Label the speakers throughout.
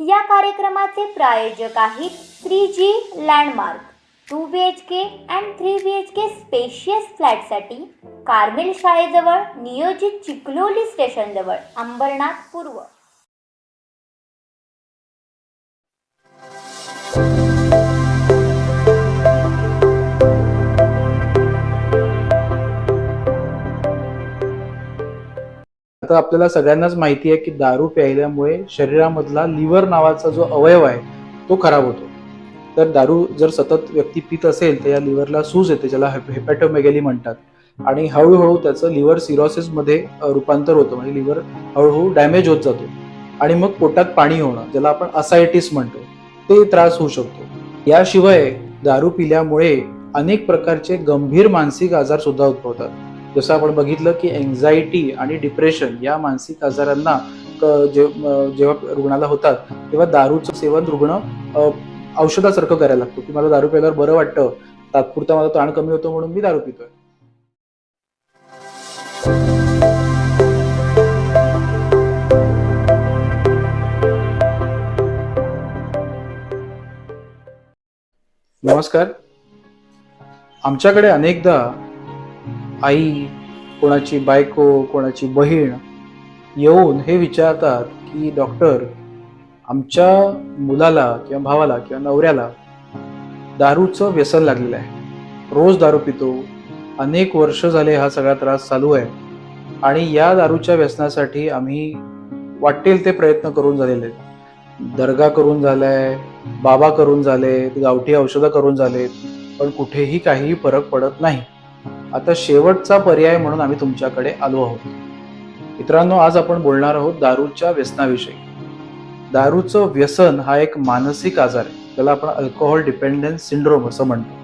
Speaker 1: या कार्यक्रमाचे प्रायोजक आहेत three G landmark two B H K and three B H K spacious फ्लॅटसाठी Carmel शाळेजवळ नियोजित चिखलोली स्टेशनजवळ अंबरनाथ पूर्व.
Speaker 2: आता आपल्याला सगळ्यांनाच माहिती आहे की दारू प्यायल्यामुळे शरीरामधला लिव्हर नावाचा जो अवयव आहे तो खराब होतो. तर दारू जर सतत व्यक्ती पित असेल तर या लिव्हरला सूज येते ज्याला हेपॅटोमेगॅली म्हणतात. आणि हळूहळू त्याचं लिव्हर सिरोसिसमध्ये रूपांतर होतं. म्हणजे लिव्हर हळूहळू डॅमेज होत जातो. आणि मग पोटात पाणी होणं ज्याला आपण असायटिस म्हणतो ते त्रास होऊ शकतो. याशिवाय दारू पिल्यामुळे अनेक प्रकारचे गंभीर मानसिक आजार सुद्धा उद्भवतात. जसं आपण बघितलं की एन्झायटी आणि डिप्रेशन या मानसिक आजारांना जेव्हा रुग्णाला होतात तेव्हा दारूचं सेवन रुग्ण औषधासारखं करायला लागतो. की मला दारू प्यायल्यावर बरं वाटतं तात्पुरता माझा ताण कमी होतो म्हणून मी दारू पितोय. नमस्कार. आमच्याकडे अनेकदा आई कोणाची बायको कोणाची बहीण येऊन हे विचारतात की डॉक्टर आमच्या मुलाला किंवा भावाला किंवा नवऱ्याला दारूचं व्यसन लागलेलं आहे. रोज दारू पितो. अनेक वर्ष झाले हा सगळा त्रास चालू आहे. आणि या दारूच्या व्यसनासाठी आम्ही वाटेल ते प्रयत्न करून झालेले आहेत. दर्गा करून झालाय बाबा करून झालेत गावठी औषधं करून झालेत पण कुठेही काहीही फरक पडत नाही. आता शेवटचा पर्याय म्हणून आम्ही तुमच्याकडे आलो आहोत. मित्रांनो आज आपण बोलणार आहोत दारूच्या व्यसनाविषयी. दारूचं व्यसन हा एक मानसिक आजार आहे. त्याला आपण अल्कोहोल डिपेंडन्स सिंड्रोम असं म्हणतो.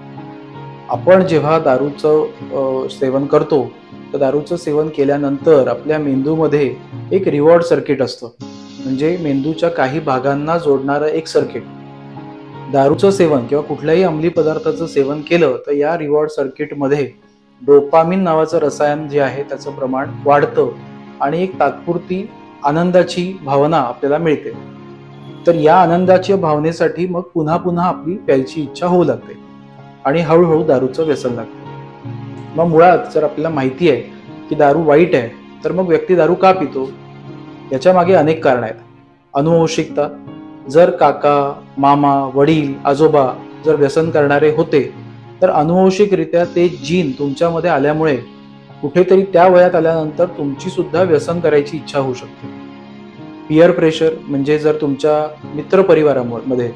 Speaker 2: आपण जेव्हा दारूचं सेवन करतो तर दारूचं सेवन केल्यानंतर आपल्या मेंदूमध्ये एक रिवॉर्ड सर्किट असतं. म्हणजे मेंदूच्या काही भागांना जोडणारं एक सर्किट दारूचं सेवन किंवा कुठल्याही अंमली पदार्थाचं सेवन केलं तर या रिवॉर्ड सर्किटमध्ये डोपामिन नावाचं रसायन जे आहे त्याचं प्रमाण वाढतं आणि एक तात्पुरती आनंदाची भावना आपल्याला मिळते. तर या आनंदाच्या भावनेसाठी मग पुन्हा पुन्हा आपली प्यायची इच्छा होऊ लागते आणि हळूहळू दारूचं व्यसन लागतं. मग मुळात जर आपल्याला माहिती आहे की दारू वाईट आहे तर मग व्यक्ती दारू का पितो? याच्या मागे अनेक कारण आहेत. अनुवंशिकता जर काका मामा वडील आजोबा जर व्यसन करणारे होते तर अनुवंशिकरित्या ते जीन तुमच्यामध्ये आल्यामुळे कुठेतरी त्या वयात आल्यानंतर तुमची सुद्धा व्यसन करायची इच्छा होऊ शकते. पिअर प्रेशर म्हणजे जर तुमच्या मित्र परिवारामध्ये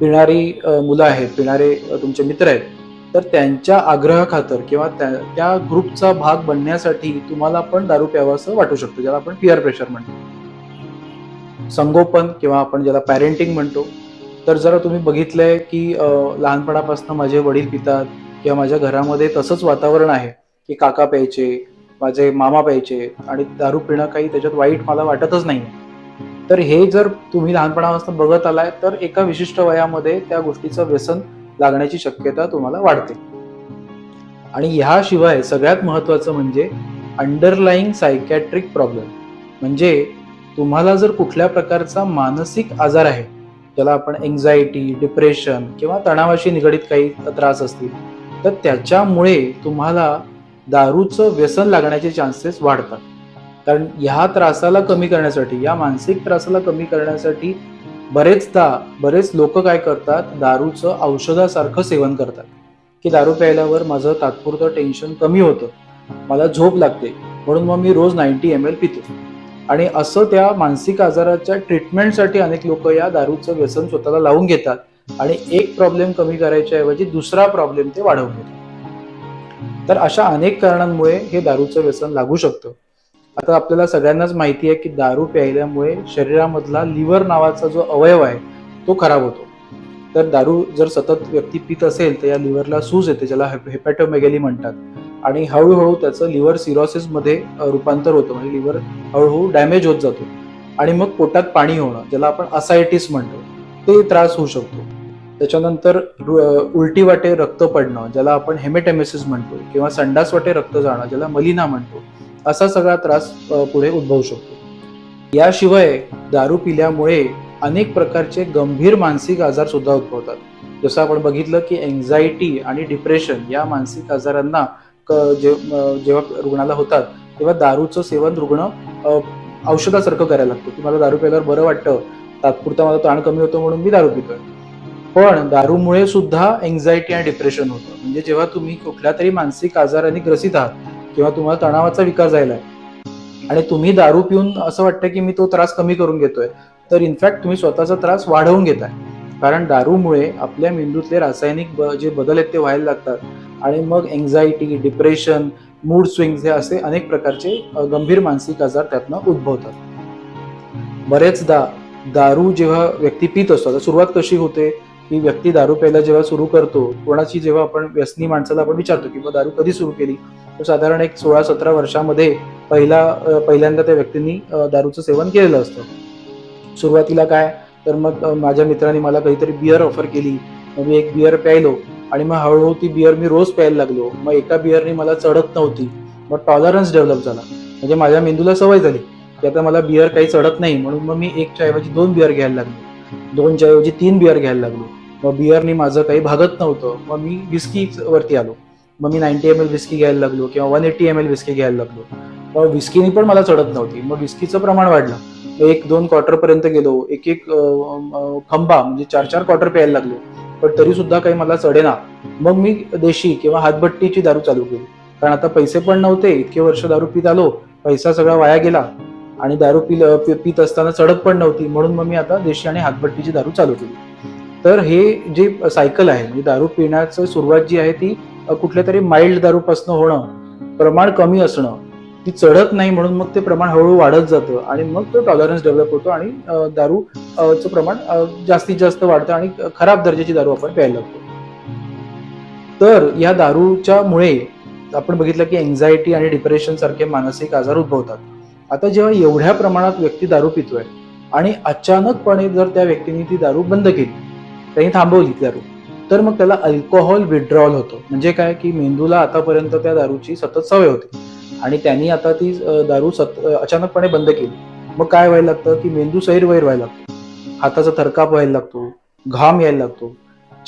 Speaker 2: पिणारी मुलं आहेत पिणारे तुमचे मित्र आहेत तर त्यांच्या आग्रहाखातर किंवा त्या त्या ग्रुपचा भाग बनण्यासाठी तुम्हाला पण दारू प्यावासं असं वाटू शकतो ज्याला आपण पियर प्रेशर म्हणतो. संगोपन किंवा आपण ज्याला पॅरेंटिंग म्हणतो तर जरा तुम्ही बघितलंय की लहानपणापासून माझे वडील पितात किंवा माझ्या घरामध्ये तसंच वातावरण आहे की काका प्यायचे माझे मामा प्यायचे आणि दारू पिणं काही त्याच्यात वाईट मला वाटतच नाही तर हे जर तुम्ही लहानपणापासून बघत आलाय तर एका विशिष्ट वयामध्ये त्या गोष्टीचं व्यसन लागण्याची शक्यता तुम्हाला वाढते. आणि ह्याशिवाय सगळ्यात महत्वाचं म्हणजे अंडरलाईंग सायकॅट्रिक प्रॉब्लेम म्हणजे तुम्हाला जर कुठल्या प्रकारचा मानसिक आजार आहे ज्याला आपण एन्झायटी डिप्रेशन किंवा तणावाशी निगडीत काही त्रास असतील तर त्याच्यामुळे तुम्हाला दारूचं व्यसन लागण्याचे चान्सेस वाढतात. कारण ह्या त्रासाला कमी करण्यासाठी या मानसिक त्रासाला कमी करण्यासाठी बरेचदा बरेच लोक काय करतात दारूचं औषधासारखं सेवन करतात. की दारू प्यायल्यावर माझं तात्पुरतं टेन्शन कमी होतं. मला झोप लागते. म्हणून मग मी रोज नाईन्टी एम एल पितो. आणि असं त्या मानसिक आजाराच्या ट्रीटमेंटसाठी अनेक लोक या दारूचं व्यसन स्वतःला लावून घेतात. आणि एक प्रॉब्लेम कमी करायच्या ऐवजी दुसरा प्रॉब्लेम ते वाढवून घेतात. तर अशा अनेक कारणांमुळे हे दारूचं व्यसन लागू शकतं. आता आपल्याला सगळ्यांनाच माहिती आहे की दारू प्यायल्यामुळे शरीरामधला लिव्हर नावाचा जो अवयव आहे तो खराब होतो. तर दारू जर सतत व्यक्ती पित असेल तर या लिव्हरला सूज येते ज्याला हेपॅटोमेगेली म्हणतात. आणि हळूहळू त्याचं लिव्हर सिरॉसिसमध्ये रूपांतर होतं. म्हणजे लिव्हर हळूहळू डॅमेज होत जातो. आणि मग पोटात पाणी होणं ज्याला आपण असायटिस म्हणतो ते त्रास होऊ शकतो. त्याच्यानंतर उलटी वाटे रक्त पडणं ज्याला आपण हेमेटेमेसिस म्हणतो किंवा संडास वाटे रक्त जाणं ज्याला मलिना म्हणतो असा सगळा त्रास पुढे उद्भवू शकतो. याशिवाय दारू पिल्यामुळे अनेक प्रकारचे गंभीर मानसिक आजार सुद्धा उद्भवतात. जसं आपण बघितलं की एन्झायटी आणि डिप्रेशन या मानसिक आजारांना जेव्हा रुग्णाला होतात तेव्हा दारूचं सेवन रुग्ण औषधासारखं करायला लागतो. की मला दारू प्यायल्यावर बरं वाटतं तात्पुरता मला ताण कमी होतो म्हणून मी दारू पितोय. पण दारूमुळे सुद्धा एन्झायटी आणि डिप्रेशन होतं. म्हणजे जेव्हा तुम्ही कुठल्या तरी मानसिक आजाराने ग्रसित आहात किंवा तुम्हाला तणावाचा विकार झालाय आणि तुम्ही दारू पिऊन असं वाटतं की मी तो त्रास कमी करून घेतोय तर इनफॅक्ट तुम्ही स्वतःचा त्रास वाढवून घेताय. कारण दारूमुळे आपल्या मेंदूतले रासायनिक जे बदल आहेत ते व्हायला लागतात. आणि मग एन्झायटी डिप्रेशन मूड स्विंग्स हे असे अनेक प्रकारचे गंभीर मानसिक आजार त्यातनं उद्भवतात. बरेचदा दारू जेव्हा व्यक्ती पित असतो आता सुरुवात कशी होते की व्यक्ती दारू प्यायला जेव्हा सुरू करतो कोणाची जेव्हा आपण व्यसनी माणसाला आपण विचारतो की मग दारू कधी सुरू केली? तर साधारण एक सोळा सतरा वर्षामध्ये पहिला पहिल्यांदा त्या व्यक्तींनी दारूचं सेवन केलेलं असतं. सुरुवातीला काय? तर मग माझ्या मित्राने मला काहीतरी बियर ऑफर केली. मग मी एक बिअर प्यायलो आणि मग हळूहळू ती बिअर मी रोज प्यायला लागलो. मग एका बिअरनी मला चढत नव्हती. मग टॉलरन्स डेव्हलप झाला. म्हणजे माझ्या मेंदूला सवय झाली की आता मला बिअर काही चढत नाही म्हणून मग मी एक चहाऐवजी दोन बिअर घ्यायला लागलो. दोन चहाऐवजी तीन बिअर घ्यायला लागलो. मग बिअरनी माझं काही भागत नव्हतं. मग मी विस्की वरती आलो. मग मी नाईन्टी एम एल विस्की घ्यायला लागलो किंवा one eighty M L whisky घ्यायला लागलो. मग विस्कीनी पण मला चढत नव्हती. मग विस्कीचं प्रमाण वाढलं. एक दोन क्वार्टर पर्यंत गेलो. एक एक खंबा म्हणजे चार चार क्वार्टर प्यायला लागलो. पण तरी सुद्धा काही मला चढेना. मग मी देशी किंवा हातभट्टीची दारू चालू केली. कारण आता पैसे पण नव्हते इतके वर्ष दारू पित आलो पैसा सगळा वाया गेला. आणि दारू पिल पित असताना चढत पण नव्हती म्हणून मग मी आता देशी आणि हातभट्टीची दारू चालू केली. तर हे जे सायकल आहे म्हणजे दारू पिण्याचं सुरुवात जी आहे ती कुठल्या तरी माइल्ड दारूपासून होणं प्रमाण कमी असणं ती चढत नाही म्हणून मग ते प्रमाण हळूहळू वाढत जातं आणि मग तो टॉलरन्स डेव्हलप होतो आणि दारू चं प्रमाण जास्तीत जास्त वाढतं आणि खराब दर्जाची दारू आपण प्यायला लागतो. तर या दारूच्या मुळे आपण बघितलं की एन्झायटी आणि डिप्रेशन सारखे मानसिक आजार उद्भवतात. आता जेव्हा एवढ्या प्रमाणात व्यक्ती दारू पितोय आणि अचानकपणे जर त्या व्यक्तीने ती दारू बंद केली त्यांनी थांबवली दारू तर मग त्याला अल्कोहोल विड्रॉल होतो. म्हणजे काय? की मेंदूला आतापर्यंत त्या दारूची सतत सवय होती. आणि त्यांनी आता ती दारू सत अचानकपणे बंद केली. मग काय व्हायला लागतं? की मेंदू सैरवैर व्हायला लागतो. हाताचा थरकाप व्हायला लागतो. घाम यायला लागतो.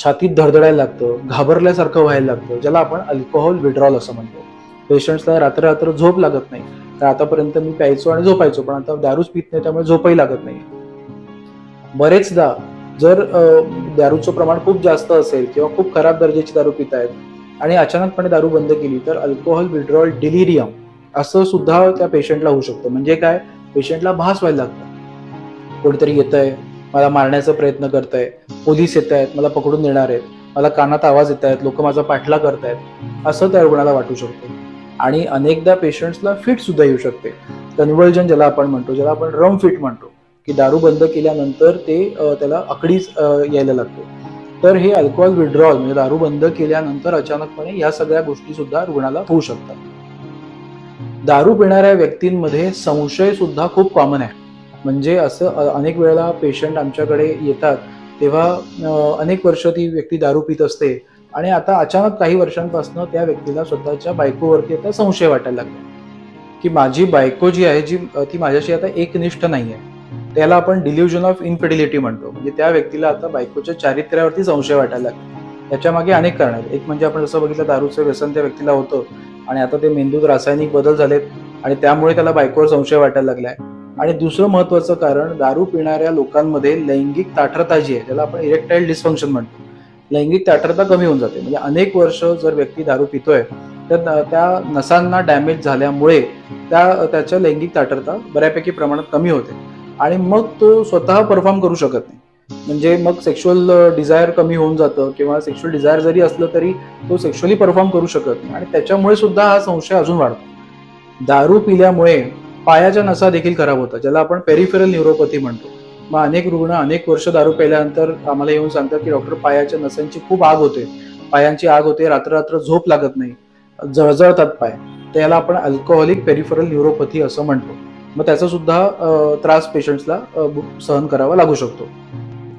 Speaker 2: छातीत धडधडायला लागतं. घाबरल्यासारखं व्हायला लागतं. ज्याला आपण अल्कोहोल विड्रॉल असं म्हणतो. पेशंट्सला रात्र रात्र झोप लागत नाही. तर आतापर्यंत मी प्यायचो आणि झोपायचो. पण आता दारूच पित नाही त्यामुळे झोपही लागत नाही. बरेचदा जर दारूचं प्रमाण खूप जास्त असेल किंवा खूप खराब दर्जाची दारू पित आहेत आणि अचानकपणे दारू बंद केली तर अल्कोहोल विड्रॉल डिलिरियम असं सुद्धा त्या पेशंटला होऊ शकतं. म्हणजे काय? पेशंटला भास व्हायला लागतं. कोणीतरी येत आहे मला मारण्याचा प्रयत्न करताय पोलीस येत आहेत मला पकडून देणार आहेत मला कानात आवाज येत आहेत लोक माझा पाठला करतायत असं त्या रुग्णाला वाटू शकतं. आणि अनेकदा पेशंट्सला फिट सुद्धा येऊ शकते. कन्व्हर्जन ज्याला आपण म्हणतो ज्याला आपण रम फिट म्हणतो की दारू बंद केल्यानंतर ते त्याला आकडीच यायला लागतो. तर हे अल्कोहोल विड्रॉल म्हणजे दारू बंद केल्यानंतर अचानकपणे या सगळ्या गोष्टी सुद्धा रुग्णाला होऊ शकतात. दारू पिणाऱ्या व्यक्तींमध्ये संशय सुद्धा खूप कॉमन आहे. म्हणजे असं अनेक वेळेला पेशंट आमच्याकडे येतात तेव्हा अनेक वर्ष ती व्यक्ती दारू पित असते आणि आता अचानक काही वर्षांपासून त्या व्यक्तीला स्वतःच्या बायकोवरती आता संशय वाटायला लागला. की माझी बायको जी आहे जी ती माझ्याशी आता एकनिष्ठ नाही आहे त्याला आपण डिल्युजन ऑफ इनफिडिलिटी म्हणतो. म्हणजे त्या व्यक्तीला आता बायकोच्या चारित्र्यावरती संशय वाटायला लागतो त्याच्यामागे अनेक कारण आहेत. एक म्हणजे आपण जसं बघितलं दारूचं व्यसन त्या व्यक्तीला होतं. आणि आता ते मेंदूत रासायनिक बदल झालेत आणि त्यामुळे त्याला बायकोवर संशय वाटायला लागलाय. आणि दुसरं महत्वाचं कारण दारू पिणाऱ्या लोकांमध्ये लैंगिक ताठरता जी आहे त्याला आपण इरेक्टाईल डिस्फंक्शन म्हणतो लैंगिक ताठरता कमी होऊन जाते. म्हणजे अनेक वर्ष जर व्यक्ती दारू पितोय तर त्या- त्या नसांना डॅमेज झाल्यामुळे त्या त्याच्या लैंगिक ताठरता बऱ्यापैकी प्रमाणात कमी होते. आणि मग तो स्वतः परफॉर्म करू शकत नाही. म्हणजे मग सेक्शुअल डिझायर कमी होऊन जातं किंवा सेक्शुअल डिझायर जरी असलं तरी तो सेक्शुअली परफॉर्म करू शकत नाही. आणि त्याच्यामुळे सुद्धा हा संशय अजून वाढतो. दारू पिल्यामुळे पायाच्या नसा देखील खराब होतात ज्याला आपण पेरिफेरल न्यूरोपॅथी म्हणतो. मग अनेक रुग्ण अनेक वर्ष दारू प्यायल्यानंतर आम्हाला येऊन सांगतात की डॉक्टर पायाच्या नसांची खूप आग होते. पायांची आग होते रात्ररात्र झोप लागत नाही. जळजळतात पाय. त्याला आपण अल्कोहोलिक पेरिफरल न्यूरोपॅथी असं म्हणतो. मग त्याचा सुद्धा त्रास पेशंट्सला सहन करावा लागू शकतो.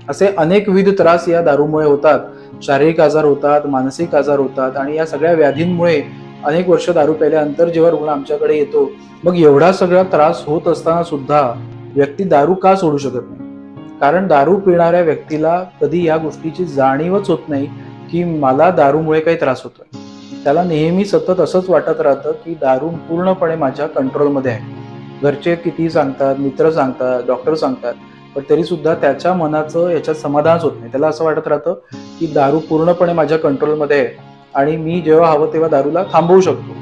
Speaker 2: असे अनेक विविध त्रास या दारूमुळे होतात. शारीरिक आजार होतात मानसिक आजार होतात आणि या सगळ्या व्याधींमुळे अनेक वर्ष दारू प्यायल्यानंतर जेव्हा रुग्ण आमच्याकडे येतो मग एवढा सगळा त्रास होत असताना सुद्धा व्यक्ती दारू का सोडू शकत नाही? कारण दारू पिणाऱ्या व्यक्तीला कधी या गोष्टीची जाणीवच होत नाही की मला दारूमुळे काही त्रास होतोय. त्याला नेहमी सतत असंच वाटत राहतं की दारू पूर्णपणे माझ्या कंट्रोलमध्ये आहे. घरचे किती सांगतात मित्र सांगतात डॉक्टर सांगतात पण तरी सुद्धा त्याच्या मनाचं याच्यात समाधानच होत नाही. त्याला असं वाटत राहतं की दारू पूर्णपणे माझ्या कंट्रोलमध्ये आहे आणि मी जेव्हा हवं तेव्हा दारूला थांबवू शकतो.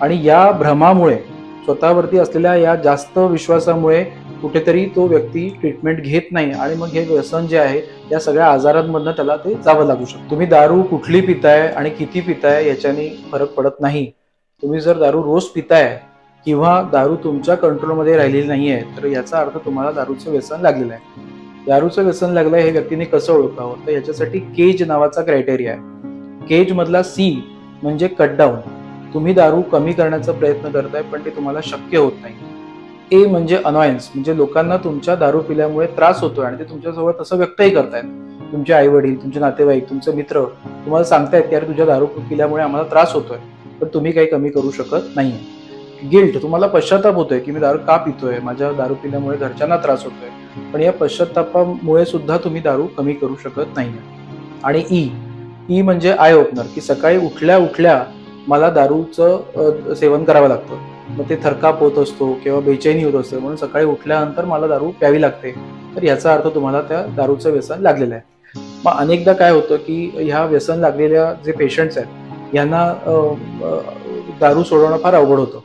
Speaker 2: आणि या भ्रमामुळे स्वतःवरती असलेल्या या जास्त विश्वासामुळे कुठेतरी तो व्यक्ती ट्रीटमेंट घेत नाही आणि मग हे व्यसन जे आहे या सगळ्या आजारांमधनं त्याला ते जावं लागू शकतं. तुम्ही दारू कुठली पिताय आणि किती पिताय याच्याने फरक पडत नाही. तुम्ही जर दारू रोज पिताय किंवा दारू तुमच्या कंट्रोलमध्ये राहिलेली नाहीये तर याचा अर्थ तुम्हाला दारूचं व्यसन लागलेलं आहे. दारूचं व्यसन लागलं हे व्यक्तीने कसं ओळखावं? तर याच्यासाठी केज नावाचा क्रायटेरिया आहे. केज मधला सी म्हणजे कट डाऊन तुम्ही दारू कमी करण्याचा प्रयत्न करताय पण ते तुम्हाला शक्य होत नाही. ए म्हणजे अनॉयन्स म्हणजे लोकांना तुमच्या दारू पिल्यामुळे त्रास होतोय आणि ते तुमच्यासोबत तसं व्यक्तही करतायत. तुमचे आई वडील तुमचे नातेवाईक तुमचे मित्र तुम्हाला सांगतायत की अरे तुझ्या दारू पिल्यामुळे आम्हाला त्रास होतोय पण तुम्ही काही कमी करू शकत नाहीये. गिल्ट तुम्हाला पश्चाताप होतोय की मी दारू का पितोय? माझ्या दारू पिल्यामुळे घरच्यांना त्रास होतोय. पण या पश्चातापामुळे सुद्धा तुम्ही दारू कमी करू शकत नाही आणि ई ई म्हणजे आय ओपनर की सकाळी उठल्या उठल्या मला दारूचं सेवन करावं लागतं. मग ते थरकाप होत असतो किंवा बेचैनी होत असते. म्हणून सकाळी उठल्यानंतर मला दारू प्यावी लागते. तर याचा अर्थ तुम्हाला त्या दारूचं व्यसन लागलेलं आहे. मग अनेकदा काय होतं की ह्या व्यसन लागलेल्या जे पेशंट्स आहेत यांना दारू सोडवणं फार अवघड होतं.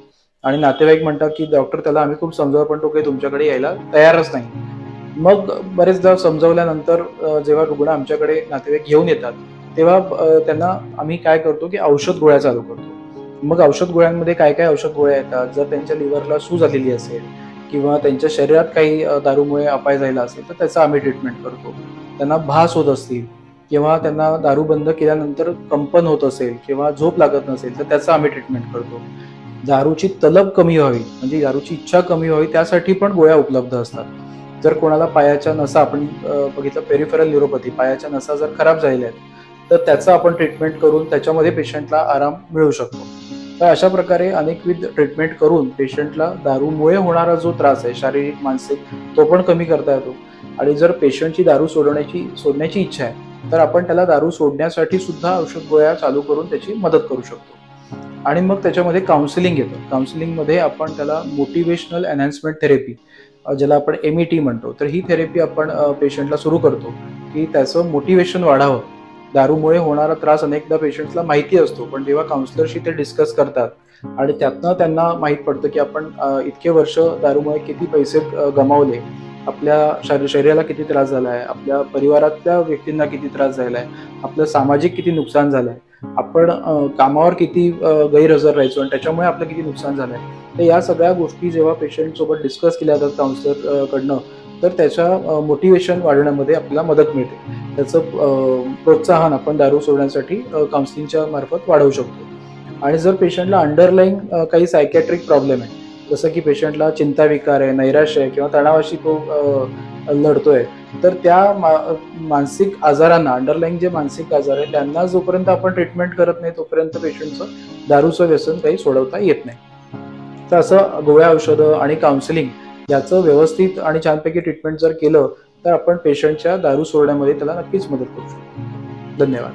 Speaker 2: आणि नातेवाईक म्हणतात की डॉक्टर त्याला आम्ही खूप समजावं पण तो काही तुमच्याकडे यायला तयारच नाही. मग बरेचदा समजवल्यानंतर जेव्हा रुग्ण आमच्याकडे नातेवाईक घेऊन येतात तेव्हा त्यांना आम्ही काय करतो की औषध गोळ्या चालू करतो. मग औषध गोळ्यांमध्ये काय काय औषध गोळ्या येतात? जर त्यांच्या लिव्हरला सूज आलेली असेल किंवा त्यांच्या शरीरात काही दारूमुळे अपाय झाला असेल तर त्याचा आम्ही ट्रीटमेंट करतो. त्यांना भास होत असतील किंवा त्यांना दारू बंद केल्यानंतर कंपन होत असेल किंवा झोप लागत नसेल तर त्याचा आम्ही ट्रीटमेंट करतो. दारूची तलब कमी व्हावी म्हणजे दारूची इच्छा कमी व्हावी त्यासाठी पण गोळ्या उपलब्ध असतात. जर कोणाला पायाच्या नसा आपण बघितलं पेरिफेरल न्युरोपॅथी पायाच्या नसा जर खराब झालेल्या आहेत तर त्याचं आपण ट्रीटमेंट करून त्याच्यामध्ये पेशंटला आराम मिळू शकतो. तर अशा प्रकारे अनेकविध ट्रीटमेंट करून पेशंटला दारूमुळे होणारा जो त्रास आहे शारीरिक मानसिक तो पण कमी करता येतो. आणि जर पेशंटची दारू सोडवण्याची सोडण्याची इच्छा आहे तर आपण त्याला दारू सोडण्यासाठी सुद्धा औषध गोळ्या चालू करून त्याची मदत करू शकतो. आणि मग त्याच्यामध्ये काउन्सिलिंग येतं. काउन्सिलिंगमध्ये आपण त्याला मोटिवेशनल एनहान्समेंट थेरपी ज्याला आपण एम ई टी म्हणतो. तर ही थेरपी आपण पेशंटला सुरू करतो की त्याचं मोटिवेशन वाढावं. दारूमुळे होणारा त्रास अनेकदा पेशंटला माहिती असतो पण जेव्हा काउन्सिलरशी ते डिस्कस करतात आणि त्यातनं त्यांना माहीत पडतं की आपण इतके वर्ष दारूमुळे किती पैसे गमावले आपल्या शरी- शरीराला किती त्रास झाला आहे आपल्या परिवारातल्या व्यक्तींना किती त्रास झाला आहे आपलं सामाजिक किती नुकसान झालं आहे आपण कामावर किती गैरहजर राहायचो आणि त्याच्यामुळे आपलं किती नुकसान झालंय. तर या सगळ्या गोष्टी जेव्हा पेशंट सोबत डिस्कस केल्या जातात काउन्सिलर कडनं तर त्याच्या मोटिवेशन वाढवण्यामध्ये आपल्याला मदत मिळते. त्याचं प्रोत्साहन आपण दारू सोडण्यासाठी काउन्सिलिंगच्या मार्फत वाढवू शकतो. आणि जर पेशंटला अंडरलाईन काही सायकॅट्रिक प्रॉब्लेम आहे जसं की पेशंटला चिंता विकार आहे नैराश्य आहे किंवा तणावाशी तो लढतोय. तर त्या मा- मानसिक आजारांना अंडरलाईन जे मानसिक आजार आहे त्यांना जोपर्यंत आपण ट्रीटमेंट करत नाही तोपर्यंत पेशंटचं दारूचं व्यसन काही सोडवता येत नाही. तर असं गोळ्या औषधं आणि काउन्सिलिंग याचं व्यवस्थित आणि छानपैकी ट्रीटमेंट जर केलं तर आपण पेशंटच्या दारू सोडण्यामध्ये त्याला नक्कीच मदत करू शकतो. धन्यवाद.